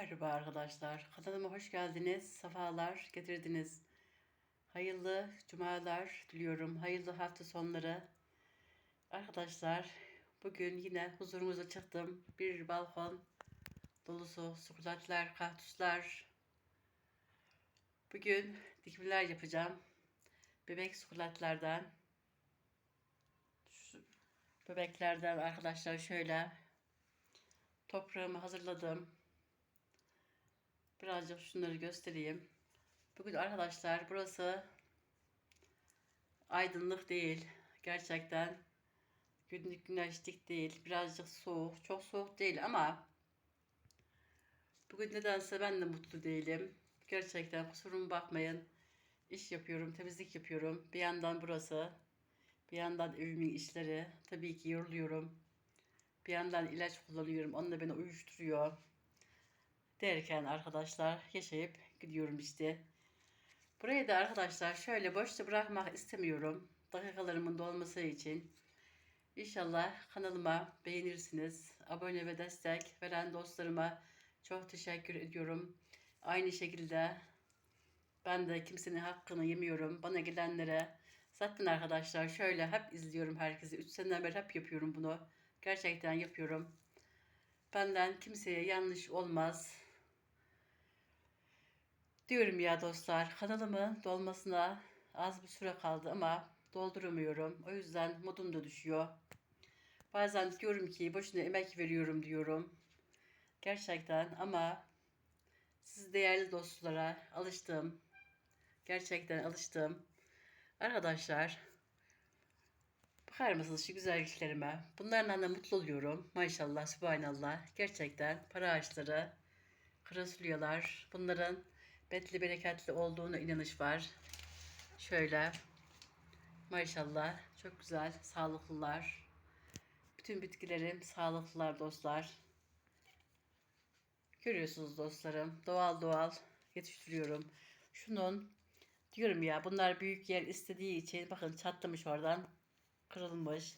Merhaba arkadaşlar. Kanalıma hoş geldiniz. Sefalar getirdiniz. Hayırlı cumalar diliyorum. Hayırlı hafta sonları. Arkadaşlar bugün yine huzurunuza çıktım. Bir balkon dolusu sukulentler, kaktüsler. Bugün dikimler yapacağım. Bebek sukulentlerden. Şu bebeklerden arkadaşlar şöyle toprağımı hazırladım. Birazcık şunları göstereyim. Bugün arkadaşlar burası aydınlık değil. Gerçekten günlük güneşlik değil. Birazcık soğuk. Çok soğuk değil ama bugün nedense ben de mutlu değilim. Gerçekten kusuruma bakmayın. İş yapıyorum, temizlik yapıyorum. Bir yandan burası, bir yandan evimin işleri. Tabii ki yoruluyorum. Bir yandan ilaç kullanıyorum. Onunla beni uyuşturuyor derken arkadaşlar yaşayıp gidiyorum işte. Burayı da arkadaşlar şöyle boşta bırakmak istemiyorum. Dakikalarımın dolması için. İnşallah kanalıma beğenirsiniz. Abone ve destek veren dostlarıma çok teşekkür ediyorum. Aynı şekilde ben de kimsenin hakkını yemiyorum. Bana gelenlere zaten arkadaşlar şöyle hep izliyorum herkesi. 3 seneden beri hep yapıyorum bunu. Gerçekten yapıyorum. Benden kimseye yanlış olmaz. Diyorum ya dostlar kanalımın dolmasına az bir süre kaldı ama dolduramıyorum. O yüzden modum da düşüyor. Bazen diyorum ki boşuna emek veriyorum diyorum. Gerçekten ama siz değerli dostlara alıştım. Gerçekten alıştım. Arkadaşlar bakar mısınız şu güzelliklerime? Bunlarla da mutlu oluyorum. Maşallah, subhanallah. Gerçekten para ağaçları, kırasılıyorlar. Bunların betli bereketli olduğuna inanış var. Şöyle maşallah çok güzel sağlıklılar. Bütün bitkilerim sağlıklılar dostlar. Görüyorsunuz dostlarım doğal doğal yetiştiriyorum. Şunun diyorum ya bunlar büyük yer istediği için bakın çatlamış oradan kırılmış.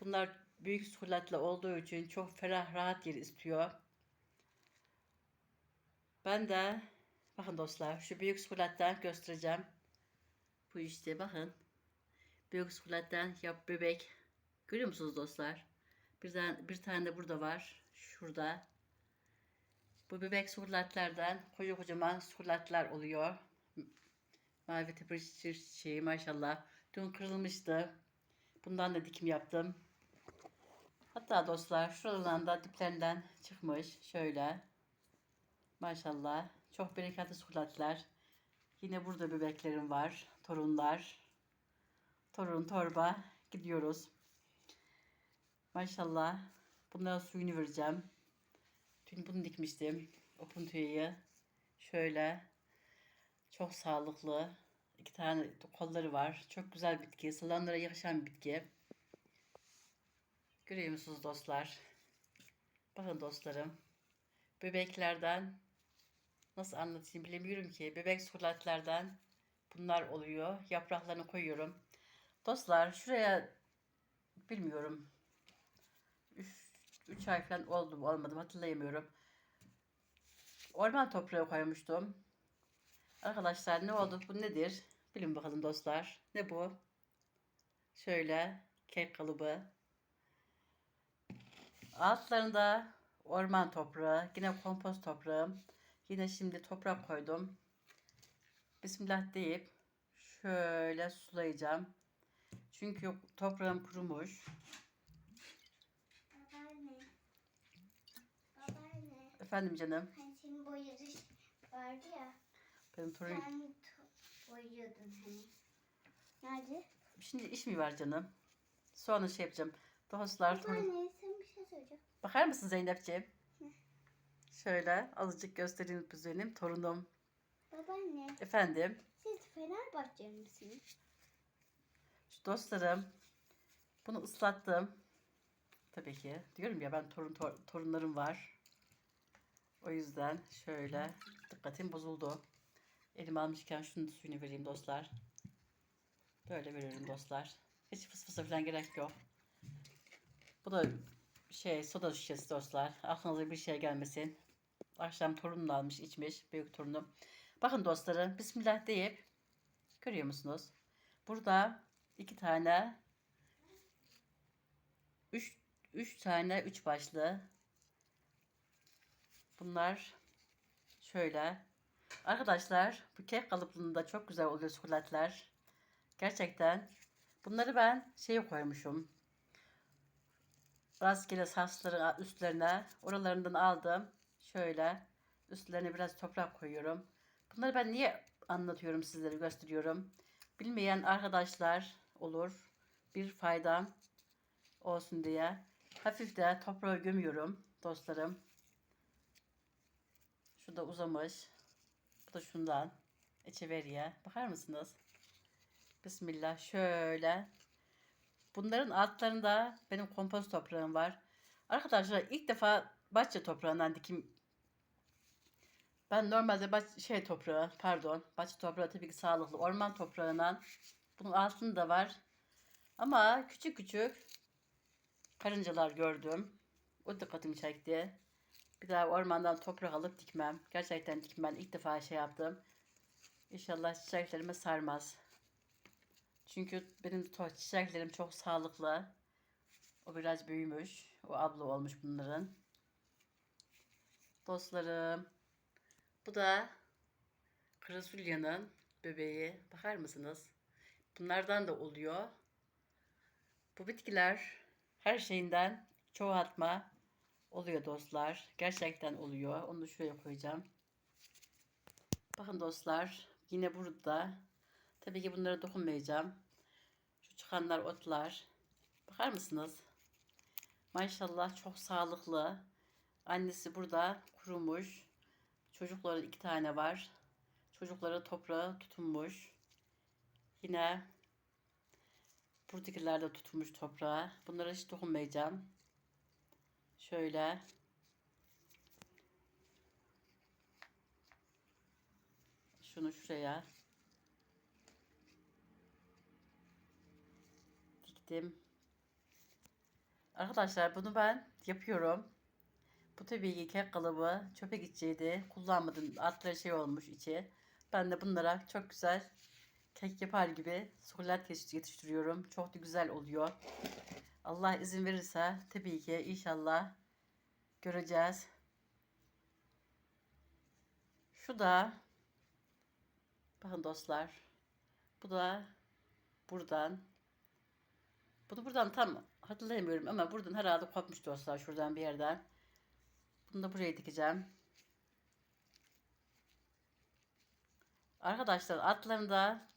Bunlar büyük sukulatlı olduğu için çok ferah rahat yer istiyor. Ben de Bakın dostlar şu büyük skulatten göstereceğim. Bu işte bakın. Büyük skulatten yap bebek. Görüyor musunuz dostlar? Bir tane, bir tane de burada var. Şurada. Bu bebek sukulatlardan koca kocaman sukulatlar oluyor. Mavi tepe çiçeği maşallah. Dün kırılmıştı. Bundan da dikim yaptım. Hatta dostlar şuralardan da diplerinden çıkmış. Şöyle. Maşallah. Çok bereketli sulatlar. Yine burada bebeklerim var. Torunlar. Torun torba gidiyoruz. Maşallah. Bunlara suyunu vereceğim. Dün bunu dikmiştim. O puntuyayı. Şöyle. Çok sağlıklı. İki tane kolları var. Çok güzel bitki. Salanlara yakışan bitki. Görüyor musunuz dostlar? Bakın dostlarım. Bebeklerden nasıl anlatayım bilemiyorum ki. Bebek sukulatlardan bunlar oluyor. Yapraklarını koyuyorum. Dostlar şuraya bilmiyorum. 3 ay falan oldu mu olmadı mı hatırlayamıyorum. Orman toprağı koymuştum. Arkadaşlar ne oldu? Bu nedir? Bilin bakalım dostlar. Ne bu? Şöyle kek kalıbı. Altlarında orman toprağı. Yine kompost toprağım. Yine şimdi toprak koydum. Bismillah deyip şöyle sulayacağım. Çünkü toprağım kurumuş. Babaanne. Babaanne. Efendim canım. Hani senin boyadış vardı ya. Benim torun... Sen boyuyordun hani. Nerede? Şimdi iş mi var canım? Sonra şey yapacağım. Dostlar. Babaanne sen bir şey söyleyeceğim. Bakar mısın Zeynepciğim? Şöyle azıcık göstereyim kuzenim. Torunum. Babaanne Efendim. siz Fenerbahçeli misiniz? Şu dostlarım. Bunu ıslattım. Tabii ki. Diyorum ya ben torun tor- torunlarım var. O yüzden şöyle dikkatim bozuldu. Elim almışken şunu da suyunu vereyim dostlar. Böyle veriyorum dostlar. Hiç fıs fısa falan gerek yok. Bu da şey soda şişesi dostlar. Aklınıza bir şey gelmesin. Akşam torununu almış içmiş büyük torunum. Bakın dostlarım Bismillah deyip görüyor musunuz? Burada iki tane üç, üç tane üç başlı. Bunlar şöyle. Arkadaşlar bu kek kalıplığında çok güzel oluyor çikolatlar gerçekten. Bunları ben şeye koymuşum. Rastgele saçların üstlerine oralarından aldım şöyle üstlerine biraz toprak koyuyorum. Bunları ben niye anlatıyorum sizlere gösteriyorum? Bilmeyen arkadaşlar olur bir faydam olsun diye. Hafif de toprağa gömüyorum dostlarım. Şu da uzamış bu da şundan içiveriye. Bakar mısınız? Bismillah şöyle. Bunların altlarında benim kompost toprağım var. Arkadaşlar ilk defa bahçe toprağından dikim ben normalde bahçe, şey toprağı pardon bahçe toprağı tabii ki sağlıklı orman toprağından bunun altında var ama küçük küçük karıncalar gördüm. O dikkatimi çekti. Bir daha ormandan toprak alıp dikmem. Gerçekten dikmem. İlk defa şey yaptım. İnşallah çiçeklerime sarmaz. Çünkü benim çiçeklerim çok sağlıklı. O biraz büyümüş. O abla olmuş bunların. Dostlarım. Bu da Krasulya'nın bebeği. Bakar mısınız? Bunlardan da oluyor. Bu bitkiler her şeyinden çoğaltma oluyor dostlar. Gerçekten oluyor. Onu da şuraya koyacağım. Bakın dostlar yine burada. Tabii ki bunlara dokunmayacağım. Şu çıkanlar otlar. Bakar mısınız? Maşallah çok sağlıklı. Annesi burada kurumuş. Çocukları iki tane var. Çocukları toprağa tutunmuş. Yine Buradakiler de tutmuş toprağa. Bunlara hiç dokunmayacağım. Şöyle. Şunu şuraya. Diktim. Arkadaşlar bunu ben yapıyorum. Bu tabii ki kek kalıbı çöpe gidecekti. Kullanmadım. Altları şey olmuş içi. Ben de bunlara çok güzel kek yapar gibi sukulat yetiştiriyorum. Çok da güzel oluyor. Allah izin verirse tabii ki inşallah göreceğiz. Şu da bakın dostlar. Bu da buradan. Bunu buradan tam hatırlayamıyorum ama buradan herhalde kopmuş dostlar şuradan bir yerden. Bunu da buraya dikeceğim. Arkadaşlar altlarında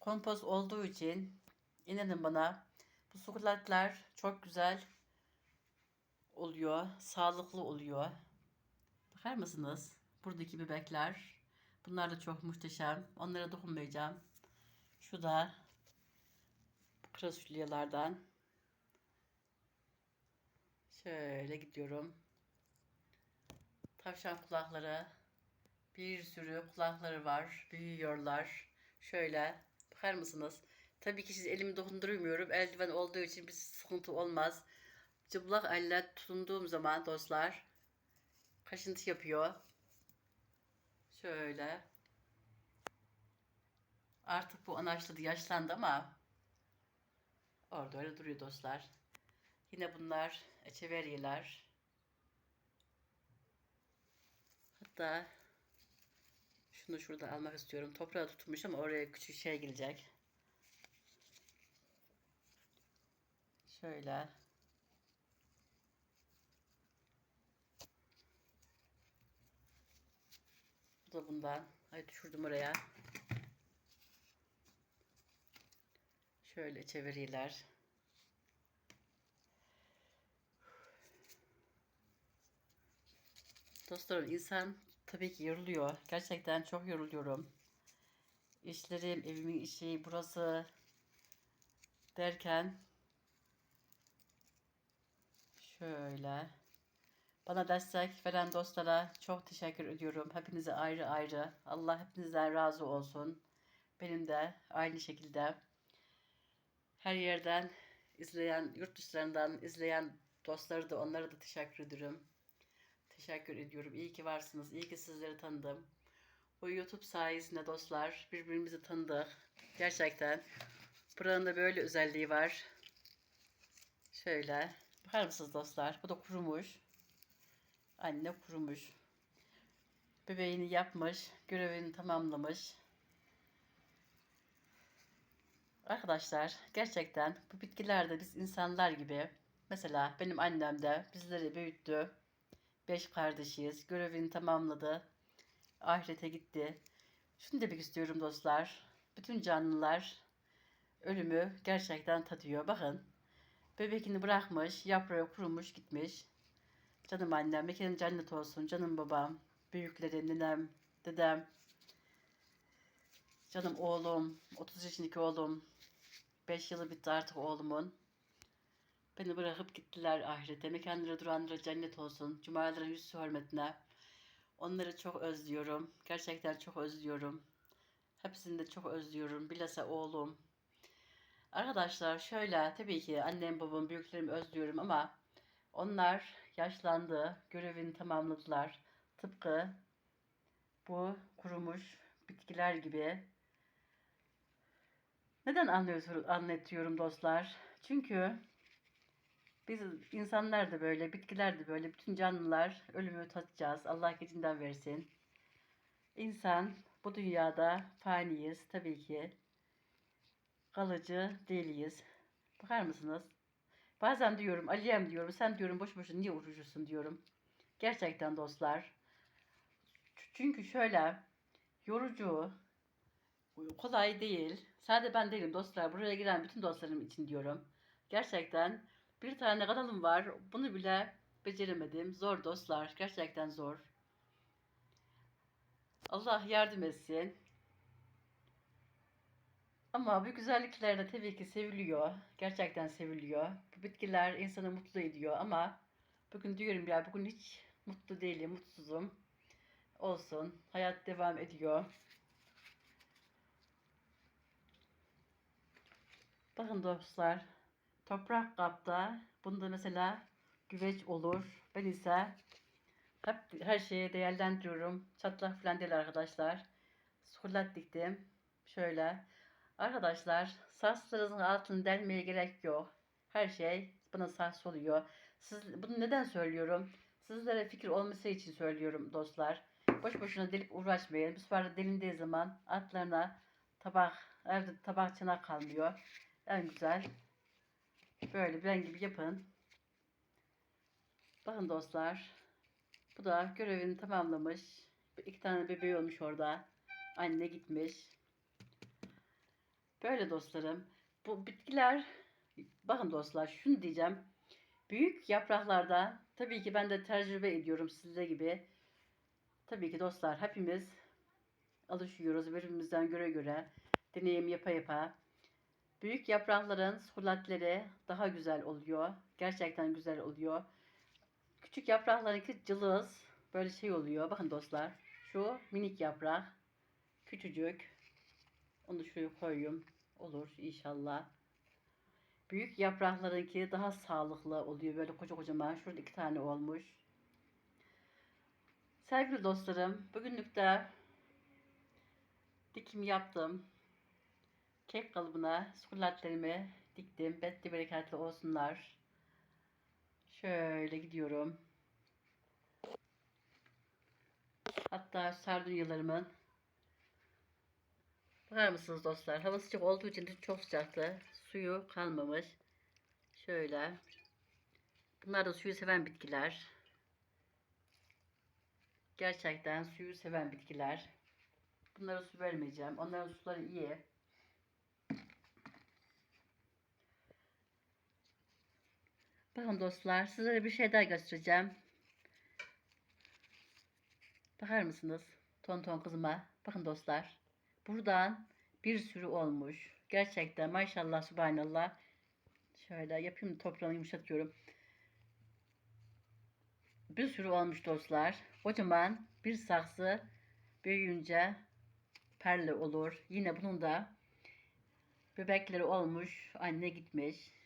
kompost olduğu için inanın bana bu sukulatlar çok güzel oluyor. Sağlıklı oluyor. Bakar mısınız? Buradaki bebekler. Bunlar da çok muhteşem. Onlara dokunmayacağım. Şu da krasulyalardan. Şöyle gidiyorum. Tavşan kulakları. Bir sürü kulakları var. Büyüyorlar. Şöyle bakar mısınız? Tabii ki siz elimi dokundurmuyorum. Eldiven olduğu için bir sıkıntı olmaz. Çıplak elle tutunduğum zaman dostlar kaşıntı yapıyor. Şöyle. Artık bu anaçladı yaşlandı ama orada öyle duruyor dostlar. Yine bunlar eçeveriyeler. Hatta şunu şurada almak istiyorum. Toprağa tutmuş ama oraya küçük şey gelecek. Şöyle. Bu da bundan. Ay düşürdüm oraya. Şöyle çeviriler. Dostlarım insan tabii ki yoruluyor. Gerçekten çok yoruluyorum. İşlerim, evimin işi, burası derken şöyle bana destek veren dostlara çok teşekkür ediyorum. Hepinize ayrı ayrı. Allah hepinizden razı olsun. Benim de aynı şekilde her yerden izleyen, yurt dışlarından izleyen dostları da onlara da teşekkür ederim. Teşekkür ediyorum. İyi ki varsınız. İyi ki sizleri tanıdım. Bu YouTube sayesinde dostlar birbirimizi tanıdık. Gerçekten. Buranın da böyle özelliği var. Şöyle. Bakar mısınız dostlar? Bu da kurumuş. Anne kurumuş. Bebeğini yapmış. Görevini tamamlamış. Arkadaşlar gerçekten bu bitkiler de biz insanlar gibi mesela benim annem de bizleri büyüttü. Beş kardeşiyiz. Görevini tamamladı. Ahirete gitti. Şunu demek istiyorum dostlar. Bütün canlılar ölümü gerçekten tadıyor. Bakın. Bebekini bırakmış, yaprağı kurumuş gitmiş. Canım annem, mekanın cennet olsun. Canım babam, büyüklerim, ninem, dedem. Canım oğlum, 30 yaşındaki oğlum. 5 yılı bitti artık oğlumun. Beni bırakıp gittiler ahirete. Mekanları duranlara cennet olsun. Cumaların yüz hürmetine. Onları çok özlüyorum. Gerçekten çok özlüyorum. Hepsini de çok özlüyorum. Bilhassa oğlum. Arkadaşlar şöyle tabii ki annem babam büyüklerimi özlüyorum ama onlar yaşlandı. Görevini tamamladılar. Tıpkı bu kurumuş bitkiler gibi. Neden anlatıyorum dostlar? Çünkü biz insanlar da böyle, bitkiler de böyle, bütün canlılar ölümü tatacağız. Allah gecinden versin. İnsan bu dünyada faniyiz tabii ki. Kalıcı değiliz. Bakar mısınız? Bazen diyorum Aliyem diyorum sen diyorum boş boşuna niye uğraşıyorsun diyorum. Gerçekten dostlar. Çünkü şöyle yorucu, kolay değil. Sadece ben değilim dostlar. Buraya giren bütün dostlarım için diyorum. Gerçekten bir tane kanalım var. Bunu bile beceremedim. Zor dostlar. Gerçekten zor. Allah yardım etsin. Ama bu güzellikler de tabii ki seviliyor. Gerçekten seviliyor. Bitkiler insanı mutlu ediyor ama bugün diyorum ya bugün hiç mutlu değilim, mutsuzum. Olsun. Hayat devam ediyor. Bakın dostlar. Toprak kapta. Bunda mesela güveç olur. Ben ise hep her şeyi değerlendiriyorum. Çatlak falan değil arkadaşlar. Sukulat diktim. Şöyle. Arkadaşlar saçlarınızın altını delmeye gerek yok. Her şey bana sars oluyor. Siz, bunu neden söylüyorum? Sizlere fikir olması için söylüyorum dostlar. Boş boşuna delip uğraşmayın. Bu sefer de delindiği zaman altlarına tabak, evde tabak çanak kalmıyor. En güzel. Böyle ben gibi yapın. Bakın dostlar. Bu da görevini tamamlamış. İki tane bebeği olmuş orada. Anne gitmiş. Böyle dostlarım. Bu bitkiler bakın dostlar şunu diyeceğim. Büyük yapraklarda tabii ki ben de tecrübe ediyorum sizde gibi. Tabii ki dostlar hepimiz alışıyoruz birbirimizden göre göre deneyim yapa yapa. Büyük yaprakların sulatları daha güzel oluyor. Gerçekten güzel oluyor. Küçük yapraklarınki cılız böyle şey oluyor. Bakın dostlar şu minik yaprak küçücük. Onu şuraya koyayım. Olur inşallah. Büyük yapraklarınki daha sağlıklı oluyor. Böyle koca kocaman. Şurada iki tane olmuş. Sevgili dostlarım, bugünlük de dikim yaptım. Kek kalıbına sukulatlarımı diktim. Betli bereketli olsunlar. Şöyle gidiyorum. Hatta sardunyalarımın Bakar mısınız dostlar? Hava sıcak olduğu için de çok sıcaktı. Suyu kalmamış. Şöyle. Bunlar da suyu seven bitkiler. Gerçekten suyu seven bitkiler. Bunlara su vermeyeceğim. Onların suları iyi. Bakın dostlar sizlere bir şey daha göstereceğim. Bakar mısınız? Ton ton kızıma. Bakın dostlar. Buradan bir sürü olmuş. Gerçekten maşallah subhanallah. Şöyle yapayım toprağını yumuşatıyorum. Bir sürü olmuş dostlar. Kocaman bir saksı büyüyünce perle olur. Yine bunun da bebekleri olmuş. Anne gitmiş.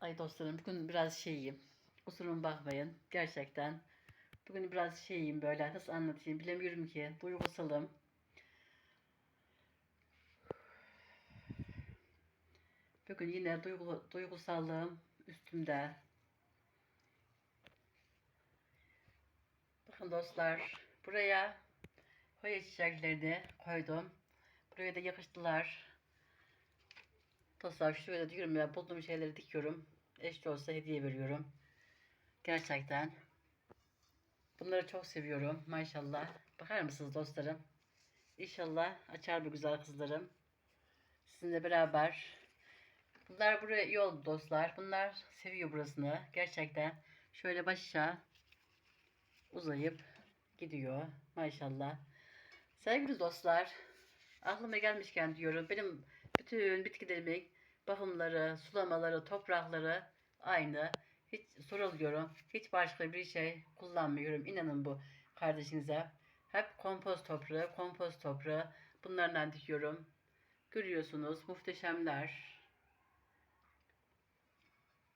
Ay dostlarım bugün biraz şeyim. Kusuruma bakmayın. Gerçekten. Bugün biraz şeyim böyle nasıl anlatayım bilemiyorum ki. Duygusalım. Bugün yine duygu, duygusallığım üstümde. Bakın dostlar buraya koyu çiçeklerini koydum. Buraya da yakıştılar. Dostlar şöyle diyorum ya bulduğum şeyleri dikiyorum. Eş de olsa hediye veriyorum. Gerçekten. Bunları çok seviyorum maşallah. Bakar mısınız dostlarım? İnşallah açar bu güzel kızlarım. Sizinle beraber. Bunlar buraya iyi oldu dostlar. Bunlar seviyor burasını. Gerçekten. Şöyle başa uzayıp gidiyor. Maşallah. Sevgili dostlar. Aklıma gelmişken diyorum. Benim bütün bitkilerimin bakımları, sulamaları, toprakları aynı. Hiç soruluyorum. Hiç başka bir şey kullanmıyorum. İnanın bu kardeşinize. Hep kompost toprağı, kompost toprağı. Bunlardan dikiyorum. Görüyorsunuz muhteşemler.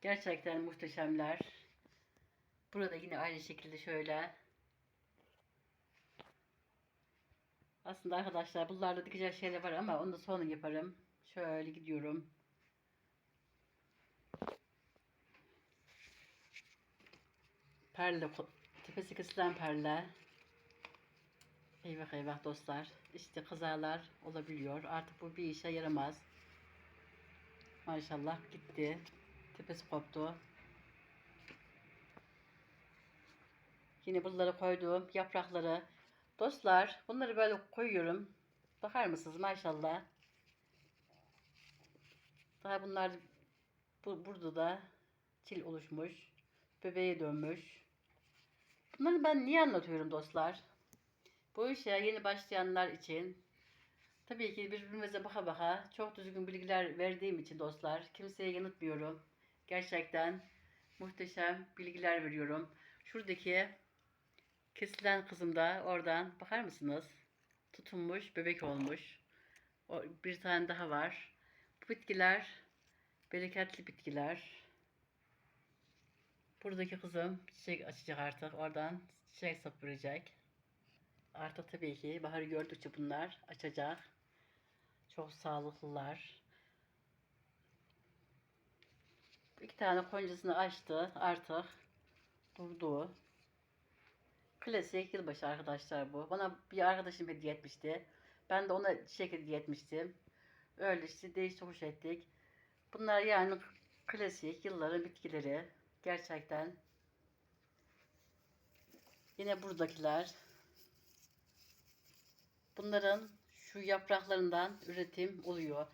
Gerçekten muhteşemler. Burada yine aynı şekilde şöyle. Aslında arkadaşlar bunlarda dikecek şeyler var ama onu da sonra yaparım. Şöyle gidiyorum. Perle, tepesi kesilen perle. Eyvah eyvah dostlar. İşte kazalar olabiliyor. Artık bu bir işe yaramaz. Maşallah gitti. Tepesi koptu. Yine bunları koyduğum yaprakları. Dostlar bunları böyle koyuyorum. Bakar mısınız maşallah. Daha bunlar bu, burada da çil oluşmuş. Bebeğe dönmüş. Bunları ben niye anlatıyorum dostlar? Bu işe yeni başlayanlar için tabii ki birbirimize baka baka çok düzgün bilgiler verdiğim için dostlar kimseye yanıtmıyorum. Gerçekten muhteşem bilgiler veriyorum. Şuradaki kesilen kızım da oradan bakar mısınız? Tutunmuş, bebek olmuş. O, bir tane daha var. Bu bitkiler bereketli bitkiler. Buradaki kızım çiçek açacak artık. Oradan çiçek sapıracak. Artık tabii ki baharı gördükçe bunlar açacak. Çok sağlıklılar. İki tane koncasını açtı. Artık durdu. Klasik yılbaşı arkadaşlar bu. Bana bir arkadaşım hediye etmişti. Ben de ona çiçek hediye etmiştim. Öyle işte değiş tokuş ettik. Bunlar yani klasik yılların bitkileri. Gerçekten. Yine buradakiler. Bunların şu yapraklarından üretim oluyor.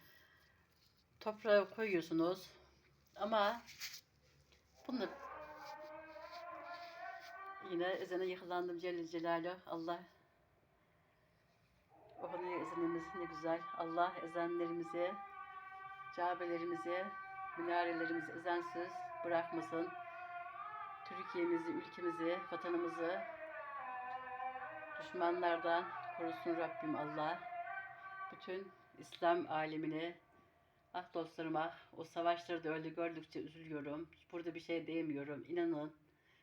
Toprağa koyuyorsunuz. Ama bunu yine ezene yıkılandım Celle Celaluhu. Allah okunuyor ezanımız ne güzel. Allah ezanlarımızı, Cabelerimizi, minarelerimizi ezensiz bırakmasın. Türkiye'mizi, ülkemizi, vatanımızı düşmanlardan korusun Rabbim Allah. Bütün İslam alemini ah dostlarım ah o savaşları da öyle gördükçe üzülüyorum. Burada bir şey diyemiyorum. İnanın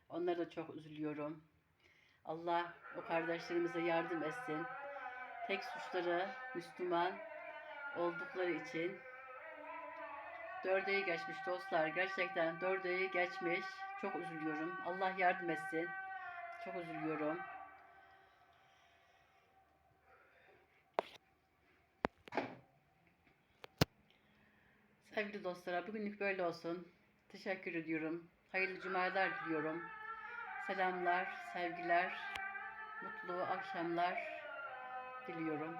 onlara da çok üzülüyorum. Allah o kardeşlerimize yardım etsin. Tek suçları Müslüman oldukları için Dördeyi geçmiş dostlar. Gerçekten dördeyi geçmiş. Çok üzülüyorum. Allah yardım etsin. Çok üzülüyorum. Sevgili dostlara bugünlük böyle olsun. Teşekkür ediyorum. Hayırlı cumalar diliyorum. Selamlar, sevgiler, mutlu akşamlar diliyorum.